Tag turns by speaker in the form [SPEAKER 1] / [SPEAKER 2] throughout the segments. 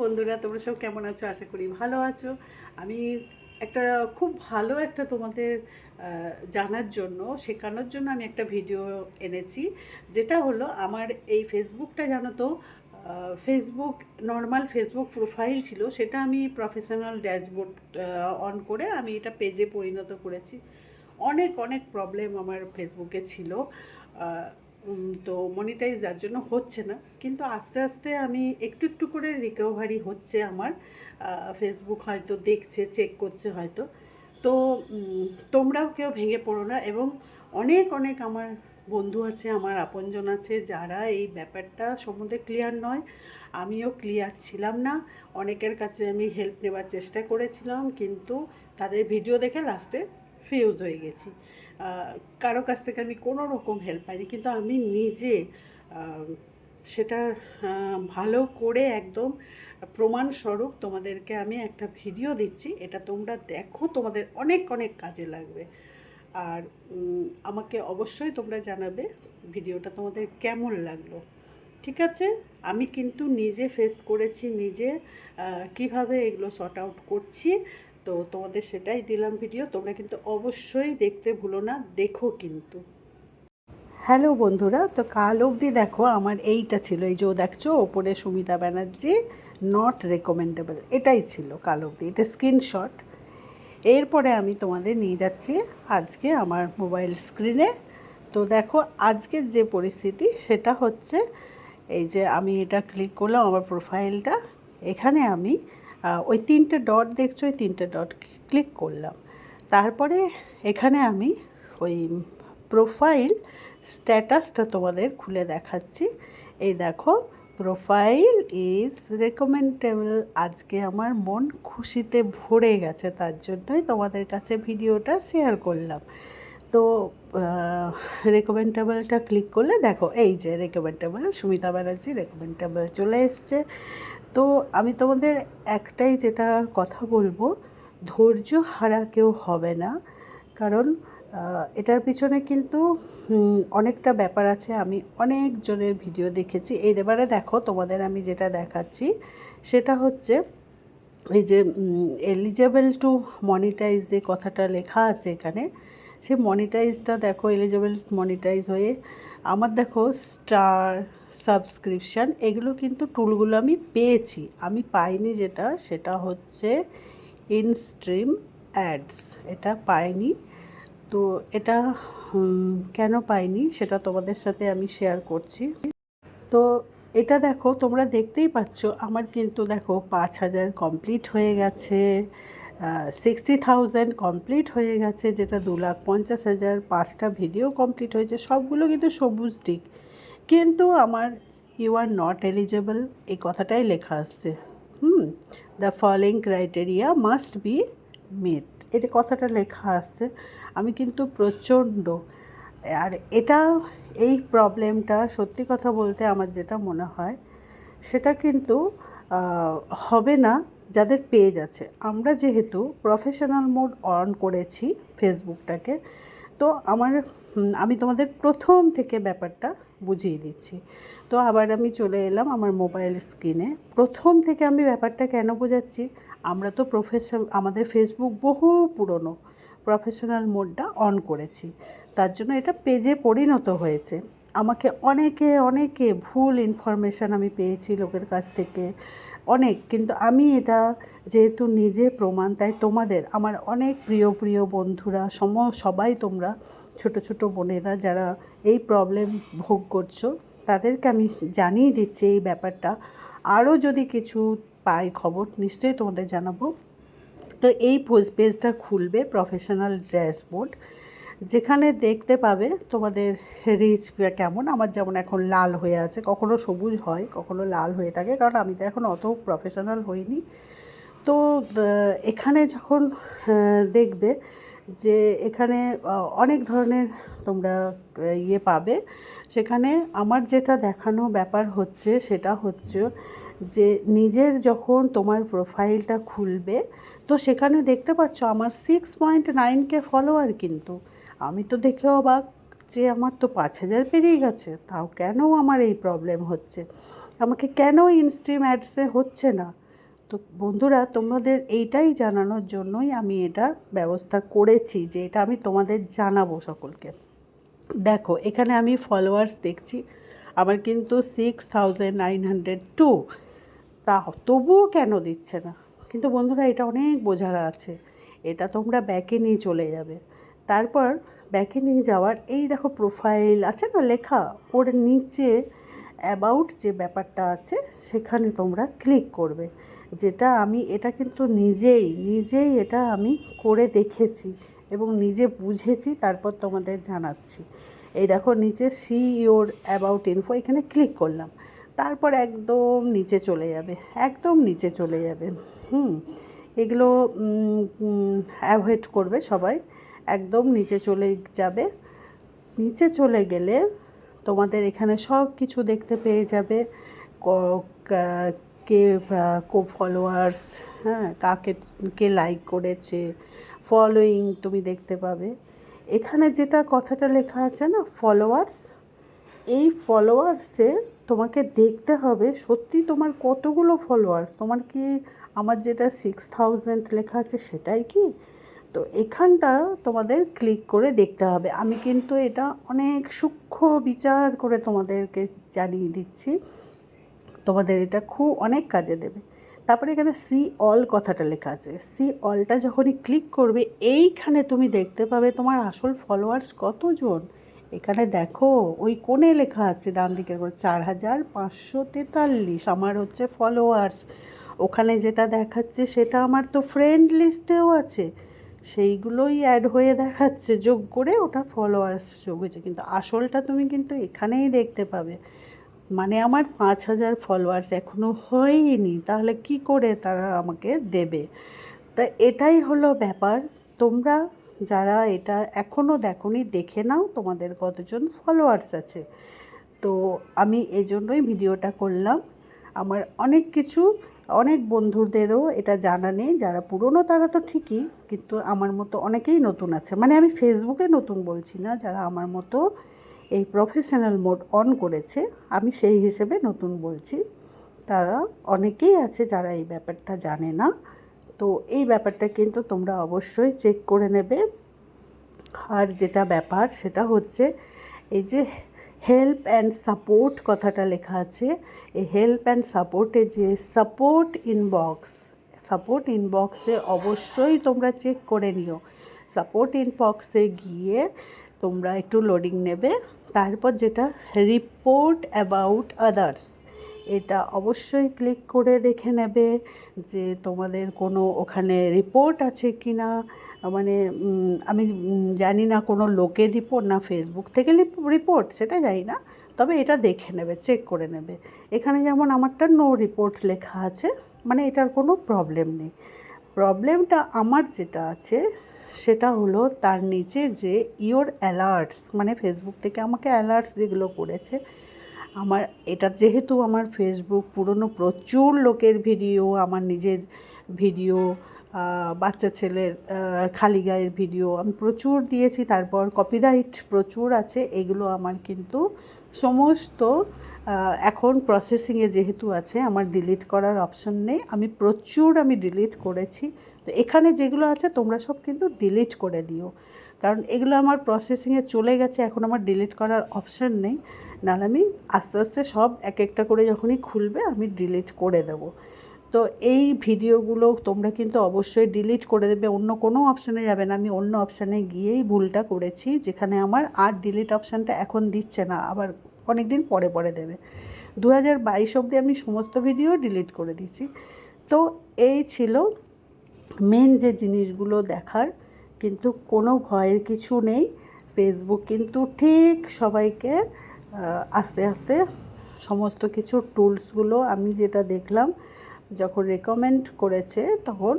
[SPEAKER 1] বন্ধুরা, তোমরা সব কেমন আছো? আশা করি ভালো আছো। আমি একটা খুব ভালো একটা তোমাদের জানার জন্য, শেখানোর জন্য আমি একটা ভিডিও এনেছি। যেটা হলো, আমার এই ফেসবুকটা জানো তো ফেসবুক, নর্মাল ফেসবুক প্রোফাইল ছিল, সেটা আমি প্রফেশনাল ড্যাশবোর্ড অন করে আমি এটা পেজে পরিণত করেছি। অনেক অনেক প্রবলেম আমার ফেসবুকে ছিল। তো মনিটাইজ যার জন্য হচ্ছে না। কিন্তু আস্তে আস্তে আমি একটু একটু করে রিকভারি হচ্ছে আমার। ফেসবুক হয়তো দেখছে চেক করছে হয়তো। তো তোমরাও কেউ ভেঙে পড়ো না এবং অনেক অনেক আমার বন্ধু আছে, আমার আপনজন আছে যারা এই ব্যাপারটা সম্বন্ধে ক্লিয়ার নয়। আমিও ক্লিয়ার ছিলাম না। অনেকের কাছে আমি হেল্প নেবার চেষ্টা করেছিলাম, কিন্তু তাদের ভিডিও দেখে লাস্টে ফিউজ হয়ে গেছি। কারও কাছ থেকে আমি কোনো রকম হেল্প পাইনি, কিন্তু আমি নিজে সেটা ভালো করে একদম প্রমাণস্বরূপ তোমাদেরকে আমি একটা ভিডিও দিচ্ছি। এটা তোমরা দেখো, তোমাদের অনেক অনেক কাজে লাগবে। আর আমাকে অবশ্যই তোমরা জানাবে ভিডিওটা তোমাদের কেমন লাগল। ঠিক আছে? আমি কিন্তু নিজে ফেস করেছি, নিজে কীভাবে এগুলো শর্ট আউট করছি। তো তোমাদের সেটাই দিলাম ভিডিও তোমরা কিন্তু অবশ্যই দেখতে ভুলো না, দেখো কিন্তু। হ্যালো বন্ধুরা, তো কাল অবধি দেখো আমার এইটা ছিল, এই যে দেখছ, ওপরে সুমিতা ব্যানার্জি নট রেকমেন্ডেবল এটাই ছিল কাল অবধি, এটা স্ক্রিনশট এরপরে আমি তোমাদের নিয়ে যাচ্ছি আজকে আমার মোবাইল স্ক্রিনে তো দেখো আজকের যে পরিস্থিতি, সেটা হচ্ছে এই যে আমি এটা ক্লিক করলাম আমার প্রোফাইলটা এখানে আমি ওই তিনটে ডট দেখছ ওই তিনটে ডট ক্লিক করলাম। তারপরে এখানে আমি ওই প্রোফাইল স্ট্যাটাসটা তোমাদের খুলে দেখাচ্ছি। এই দেখো প্রোফাইল ইজ রেকমেন্ডেবল আজকে আমার মন খুশিতে ভরে গেছে, তার জন্যই তোমাদের কাছে ভিডিওটা শেয়ার করলাম। তো রেকমেন্ডেবলটা ক্লিক করলে দেখো, এই যে রেকমেন্ডেবল সুমিতা ব্যানার্জি রেকমেন্ডেবল চলে এসছে। তো আমি তোমাদের একটাই যেটা কথা বলব, ধৈর্য হারা কেউ হবে না। কারণ এটার পিছনে কিন্তু অনেকটা ব্যাপার আছে। আমি অনেক জনের ভিডিও দেখেছি। এই এবারে দেখো, তোমাদের আমি যেটা দেখাচ্ছি, সেটা হচ্ছে, এই যে এলিজেবল টু মনিটাইজ যে কথাটা লেখা আছে এখানে, সে মনিটাইজটা দেখো এলিজেবল মনিটাইজ হয়ে, আমার দেখো স্টার সাবস্ক্রিপশান এগুলো কিন্তু টুলগুলো আমি পেয়েছি। আমি পাইনি যেটা, সেটা হচ্ছে ইনস্ট্রিম অ্যাডস এটা পাইনি। তো এটা কেন পাইনি সেটা তোমাদের সাথে আমি শেয়ার করছি। তো এটা দেখো, তোমরা দেখতেই পাচ্ছ, আমার কিন্তু দেখো পাঁচ হাজার কমপ্লিট হয়ে গেছে সিক্সটি থাউজেন্ড কমপ্লিট হয়ে গেছে, যেটা দু লাখ পঞ্চাশ হাজার, পাঁচটা ভিডিও কমপ্লিট হয়েছে, সবগুলো কিন্তু সবুজ টিক কিন্তু আমার ইউ আর নট এলিজেবল এই কথাটাই লেখা আসছে। হুম the following criteria must be met এটা কথাটা লেখা আসছে। আমি কিন্তু প্রচণ্ড, আর এটা, এই প্রবলেমটা সত্যি কথা বলতে আমার যেটা মনে হয়, সেটা কিন্তু হবে না যাদের পেজ আছে। আমরা যেহেতু প্রফেশনাল মোড অন করেছি ফেসবুকটাকে তো আমার আমি তোমাদের প্রথম থেকে ব্যাপারটা বুঝিয়ে দিচ্ছি। তো আবার আমি চলে এলাম আমার মোবাইল স্ক্রিনে প্রথম থেকে আমি ব্যাপারটা কেন বোঝাচ্ছি? আমরা তো প্রফেশন আমাদের ফেসবুক বহু পুরনো প্রফেশনাল মোডটা অন করেছি। তার জন্য এটা পেজে পরিণত হয়েছে। আমাকে অনেকে অনেকে ভুল ইনফরমেশান আমি পেয়েছি লোকের কাছ থেকে। অনেক, কিন্তু আমি এটা যেহেতু নিজে প্রমাণ, তাই তোমাদের, আমার অনেক প্রিয় প্রিয় বন্ধুরা, সম, সবাই তোমরা ছোট ছোট বোনেরা যারা এই প্রবলেম ভোগ করছ, তাদেরকে আমি জানিয়ে দিচ্ছি এই ব্যাপারটা। আরও যদি কিছু পাই খবর, নিশ্চয়ই তোমাদের জানাব। তো এই পোজ- পেজটা খুলবে প্রফেশনাল ড্যাশবোর্ড যেখানে দেখতে পাবে তোমাদের রিচ কেমন। আমার যেমন এখন লাল হয়ে আছে, কখনো সবুজ হয়, কখনো লাল হয়ে থাকে, কারণ আমি তো এখন অত প্রফেশনাল হইনি। তো এখানে যখন দেখবে যে এখানে অনেক ধরনের তোমরা ইয়ে পাবে। সেখানে আমার যেটা দেখানো ব্যাপার হচ্ছে, সেটা হচ্ছে যে নিজের যখন তোমার প্রোফাইলটা খুলবে, তো সেখানে দেখতে পাচ্ছ আমার সিক্স পয়েন্ট নাইনকে ফলোয়ার কিন্তু। আমি তো দেখে অবাক যে আমার তো পাঁচ হাজার পেরিয়ে গেছে। তাও কেন আমার এই প্রবলেম হচ্ছে? আমাকে কেন ইনস্ট্রিম অ্যাডসে হচ্ছে না? তো বন্ধুরা, তোমাদের এইটাই জানানোর জন্যই আমি এটা ব্যবস্থা করেছি যে এটা আমি তোমাদের জানাব সকলকে। দেখো, এখানে আমি ফলোয়ার্স দেখছি, আমার কিন্তু six thousand nine hundred two তা তবুও কেন দিচ্ছে না? কিন্তু বন্ধুরা, এটা অনেক বোঝার আছে। এটা তোমরা ব্যাকে নিয়ে চলে যাবে। তারপর ব্যাকে নিয়ে যাওয়ার এই দেখো প্রোফাইল আছে না লেখা? ওর নিচে অ্যাবাউট যে ব্যাপারটা আছে, সেখানে তোমরা ক্লিক করবে। যেটা আমি, এটা কিন্তু নিজেই নিজেই এটা আমি করে দেখেছি এবং নিজে বুঝেছি, তারপর তোমাদের জানাচ্ছি। এই দেখো, নিচে সি ইওর অ্যাবাউট ইনফো এখানে ক্লিক করলাম। তারপর একদম নিচে চলে যাবে, একদম নিচে চলে যাবে। হুম, এগুলো অ্যাভয়েড করবে সবাই। একদম নিচে চলে যাবে। নিচে চলে গেলে তোমাদের এখানে সব কিছু দেখতে পেয়ে যাবে। কে কো ফলোয়ার্স হ্যাঁ কাকে, কে লাইক করেছে ফলোয়িং তুমি দেখতে পাবে। এখানে যেটা কথাটা লেখা আছে না ফলোয়ার্স এই ফলোয়ার্সে তোমাকে দেখতে হবে সত্যি তোমার কতগুলো ফলোয়ার্স তোমার কি আমার যেটা সিক্স থাউজেন্ড লেখা আছে সেটাই কি? তো এখানটা তোমাদের ক্লিক করে দেখতে হবে। আমি কিন্তু এটা অনেক সূক্ষ্ম বিচার করে তোমাদেরকে জানিয়ে দিচ্ছি। তোমাদের এটা খুব অনেক কাজে দেবে। তারপরে এখানে সি অল কথাটা লেখা আছে। সি অলটা যখনই ক্লিক করবে, এইখানে তুমি দেখতে পাবে তোমার আসল ফলোয়ার্স কতজন? এখানে দেখো, ওই কোণে লেখা আছে ডান দিকের করে চার হাজার পাঁচশো তেতাল্লিশ, আমার হচ্ছে ফলোয়ার্স ওখানে যেটা দেখাচ্ছে সেটা আমার তো ফ্রেন্ড লিস্টেও আছে। সেইগুলোই অ্যাড হয়ে দেখাচ্ছে, যোগ করে ওটা ফলোয়ার্স যোগ হয়েছে। কিন্তু আসলটা তুমি কিন্তু এখানেই দেখতে পাবে। মানে আমার পাঁচ হাজার ফলোয়ার্স এখনও হয়নি, তাহলে কি করে তারা আমাকে দেবে? তা এটাই হলো ব্যাপার। তোমরা যারা এটা এখনও দেখনি, দেখে নাও তোমাদের কতজন ফলোয়ার্স আছে। তো আমি এজন্যই ভিডিওটা করলাম। আমার অনেক কিছু, অনেক বন্ধুদেরও এটা জানা নেই, যারা পুরনো তারা তো ঠিকই, কিন্তু আমার মতো অনেকেই নতুন আছে। মানে আমি ফেসবুকে নতুন বলছি না, যারা আমার মতো এই প্রফেশনাল মোড অন করেছে, আমি সেই হিসেবে নতুন বলছি। তারা অনেকেই আছে যারা এই ব্যাপারটা জানে না। তো এই ব্যাপারটা কিন্তু তোমরা অবশ্যই চেক করে নেবে। আর যেটা ব্যাপার সেটা হচ্ছে, এই যে হেল্প অ্যান্ড সাপোর্ট কথাটা লেখা আছে, এই হেল্প অ্যান্ড সাপোর্টে যে সাপোর্ট ইনবক্স সাপোর্ট ইনবক্সে অবশ্যই তোমরা চেক করে নিও। সাপোর্ট ইনবক্সে গিয়ে তোমরা একটু লোডিং নেবে। তারপর যেটা রিপোর্ট অ্যাবাউট আদার্স এটা অবশ্যই ক্লিক করে দেখে নেবে যে তোমাদের কোনো ওখানে রিপোর্ট আছে কি না মানে আমি জানি না কোনো লোকের রিপোর্ট না ফেসবুক থেকে রিপোর্ট সেটা জানি না। তবে এটা দেখে নেবে চেক করে নেবে। এখানে যেমন আমারটা নো রিপোর্ট লেখা আছে মানে এটার কোনো প্রবলেম নেই। প্রবলেমটা আমার যেটা আছে সেটা হলো তার নিচে যে ইওর অ্যালার্টস মানে ফেসবুক থেকে আমাকে অ্যালার্টস যেগুলো করেছে। আমার এটা যেহেতু আমার ফেসবুক পুরনো প্রচুর লোকের ভিডিও, আমার নিজের ভিডিও বাচ্চা ছেলের খালি গায়ের ভিডিও আমি প্রচুর দিয়েছি। তারপর কপিরাইট প্রচুর আছে, এগুলো আমার কিন্তু সমস্ত এখন প্রসেসিংয়ে যেহেতু আছে, আমার ডিলিট করার অপশন নেই। আমি প্রচুর আমি ডিলিট করেছি। তো এখানে যেগুলো আছে, তোমরা সব কিন্তু ডিলিট করে দিও। কারণ এগুলো আমার প্রসেসিংয়ে চলে গেছে, এখন আমার ডিলিট করার অপশান নেই। নাহলে আমি আস্তে আস্তে সব এক একটা করে যখনই খুলবে, আমি ডিলিট করে দেবো। তো এই ভিডিওগুলো তোমরা কিন্তু অবশ্যই ডিলিট করে দেবে, অন্য কোনো অপশানে যাবে না। আমি অন্য অপশানে গিয়েই ভুলটা করেছি, যেখানে আমার আর ডিলিট অপশানটা এখন দিচ্ছে না, আবার অনেক দিন পরে পরে দেবে। দু হাজার বাইশ অবধি আমি সমস্ত ভিডিও ডিলিট করে দিয়েছি। তো এই ছিল মেন যে জিনিসগুলো দেখার, কিন্তু কোনো ভয়ের কিছু নেই। ফেসবুক কিন্তু ঠিক সবাইকে আস্তে আস্তে সমস্ত কিছু টুলসগুলো আমি যেটা দেখলাম, যখন রেকমেন্ড করেছে, তখন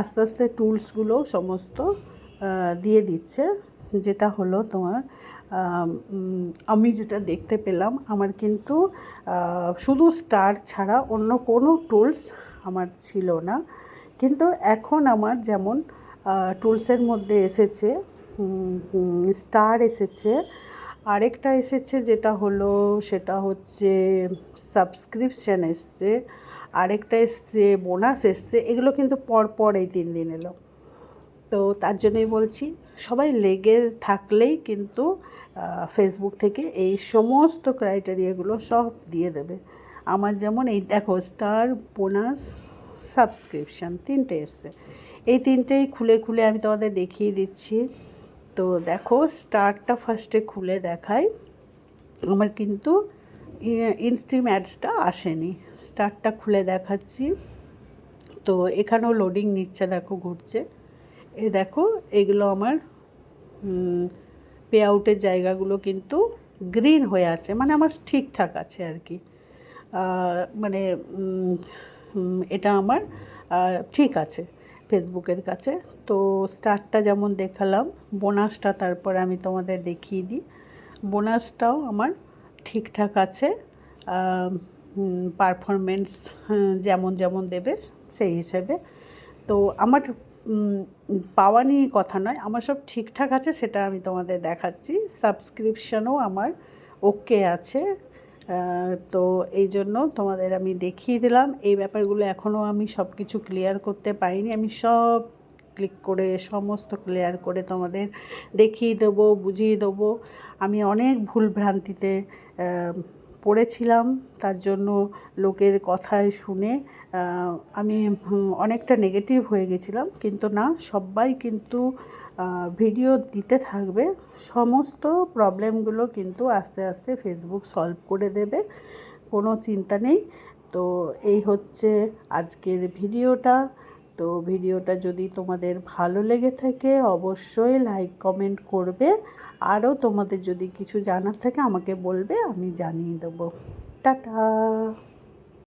[SPEAKER 1] আস্তে আস্তে টুলসগুলো সমস্ত দিয়ে দিচ্ছে। যেটা হলো তোমার আমি যেটা দেখতে পেলাম, আমার কিন্তু শুধু স্টার ছাড়া অন্য কোনো টুলস আমার ছিল না। কিন্তু এখন আমার যেমন টুলসের মধ্যে এসেছে স্টার এসেছে, আরেকটা এসেছে যেটা হলো, সেটা হচ্ছে সাবস্ক্রিপশান এসছে, আরেকটা এসছে বোনাস এসছে, এগুলো কিন্তু পর পর এই তিন দিন এলো। তো তার জন্যই বলছি, সবাই লেগে থাকলেই কিন্তু ফেসবুক থেকে এই সমস্ত ক্রাইটেরিয়াগুলো সব দিয়ে দেবে। আমার যেমন এই দেখো, স্টার, বোনাস সাবস্ক্রিপশান তিনটে এসছে। এই তিনটেই খুলে খুলে আমি তোমাদের দেখিয়ে দিচ্ছি। তো দেখো স্টারটা ফার্স্টে খুলে দেখাই। আমার কিন্তু ইনস্ট্রিম অ্যাডসটা আসেনি। স্টারটা খুলে দেখাচ্ছি। তো এখানেও লোডিং নিচ্ছে, দেখো ঘুরছে। এ দেখো, এগুলো আমার পে আউটের জায়গাগুলো কিন্তু গ্রিন হয়ে আছে। মানে আমার ঠিকঠাক আছে আর কি। মানে এটা আমার ঠিক আছে, ফেসবুকের কাছে। তো স্টারটা যেমন দেখালাম, বোনাসটা তারপর আমি তোমাদের দেখিয়ে দিই। বোনাসটাও আমার ঠিকঠাক আছে পারফরমেন্স যেমন যেমন দেবে সেই হিসেবে। তো আমার পাওয়া নিয়ে কথা নয়, আমার সব ঠিকঠাক আছে, সেটা আমি তোমাদের দেখাচ্ছি। সাবস্ক্রিপশানও আমার ওকে আছে। তো এই জন্য তোমাদের আমি দেখিয়ে দিলাম। এই ব্যাপারগুলো এখনও আমি সব কিছু ক্লিয়ার করতে পারিনি। আমি সব ক্লিক করে সমস্ত ক্লিয়ার করে তোমাদের দেখিয়ে দেবো, বুঝিয়ে দেবো। আমি অনেক ভুল ভ্রান্তিতে পড়েছিলাম, তার জন্য লোকের কথায় শুনে আমি অনেকটা নেগেটিভ হয়ে গেছিলাম। কিন্তু না, সবাই কিন্তু ভিডিও দিতে থাকবে। সমস্ত প্রবলেমগুলো কিন্তু আস্তে আস্তে ফেসবুক সলভ করে দেবে। কোনো চিন্তা নেই। তো এই হচ্ছে আজকের ভিডিওটা তো ভিডিওটা যদি তোমাদের ভালো লেগে থাকে, অবশ্যই লাইক কমেন্ট করবে। আরও তোমাদের যদি কিছু জানার থাকে, আমাকে বলবে, আমি জানিয়ে দেবো। টাটা!